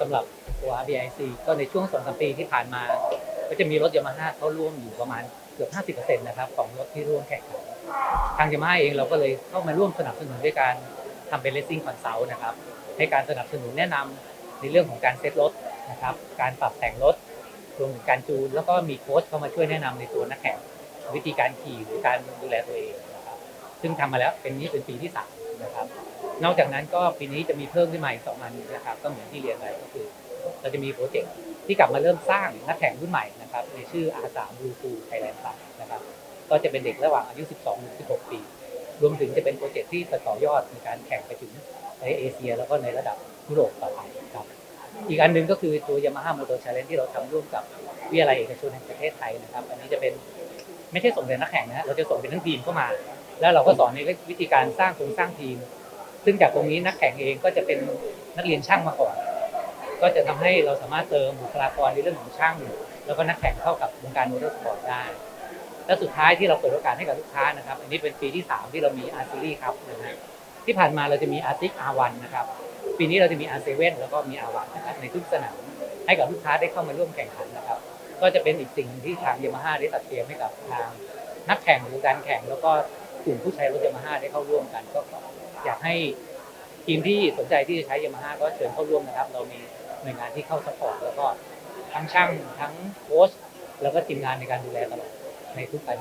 สำหรับตัว RBIC ก็ในช่วงสองสามปีที่ผ่านมา ก็จะมีรถยามาฮ่าเขาร่วมอยู่ประมาณเกือบ 50%นะครับของรถที่ร่วมแข่งขันทางยามาฮ่าเองเราก็เลยเข้ามาร่วมสนับสนุนด้วยการทำเป็น racing consult นะครับให้การสนับสนุนแนะนำในเรื่องของการเซตรถนะครับการปรับแต่งรถรวมถึงการจูนแล้วก็มีโค้ชเข้ามาช่วยแนะนำในตัวนักแข่งวิธีการขี่หรือการดูแลตัวเองนะครับซึ่งทำมาแล้วเป็นนี้เป็นปีที่สามนะครับ นอกจากนั้นก็ปีนี้จะมีเพิ่มขึ้นมาอีกสองอันนะครับก็เหมือนที่เรียนไปก็คือเราจะมีโปรเจกต์ที่กลับมาเริ่มสร้างนักแข่งรุ่นใหม่นะครับในชื่อ R3 Blue Pool Thailand Cup นะครับก็จะเป็นเด็กระหว่างอายุ 12 ถึง 16 ปี รวมถึงจะเป็นโปรเจกต์ที่จะต่อยอดในการแข่งไปถึงในเอเชีย แล้วก็ในระดับยุโรปต่อไปครับอีกอันหนึ่งก็คือตัว Yamaha Motor Challenge ที่เราทำร่วมกับวิทยาลัยเอกชนแห่งประเทศไทยนะครับอันนี้จะเป็นไม่ใช่ส่งแต่นักแข่งนะฮะเราจะส่งเป็นทั้งทีมเข้ามา แล้วเราก็สอนในวิธีการสร้างโครงสร้างทีม ซึ่งจากตรงนี้นักแข่งเองก็จะเป็นนักเรียนช่างมาก่อน ก็จะทำให้เราสามารถเติมบุคลากรในเรื่องของช่าง แล้วก็นักแข่งเข้ากับวงการมอเตอร์สปอร์ตได้ และสุดท้ายที่เราเปิดโอกาสให้กับลูกค้านะครับ อันนี้เป็นปีที่ 3 ที่เรามี R Series ครับนะฮะที่ผ่านมาเราจะมี Arctic R1 นนะครับ ปีนี้เราจะมี R7 แล้วก็มี R1 นะครับในทุกสนามให้กับลูกค้าได้เข้ามาร่วมแข่งขันนะครับ ก็จะเป็นอีกสิ่งหนึ่งที่ทางยามาฮ่าได้ตัดเตรียมให้กับทางนักแข่งหรือการแข่งแล้วก็กลุ่มผู้ใช้รถยามาฮ่าได้เข้าร่วมกันก็ อยากให้ทีมที่สนใจที่จะใช้ยามาฮ่าก็เชิญเข้าร่วมนะครับ เรามีหน่วยงานที่เข้าสปอร์ตแล้วก็ทั้งช่างทั้งโค้ชแล้วก็ทีมงานในการดูแลตลอดในทุกการ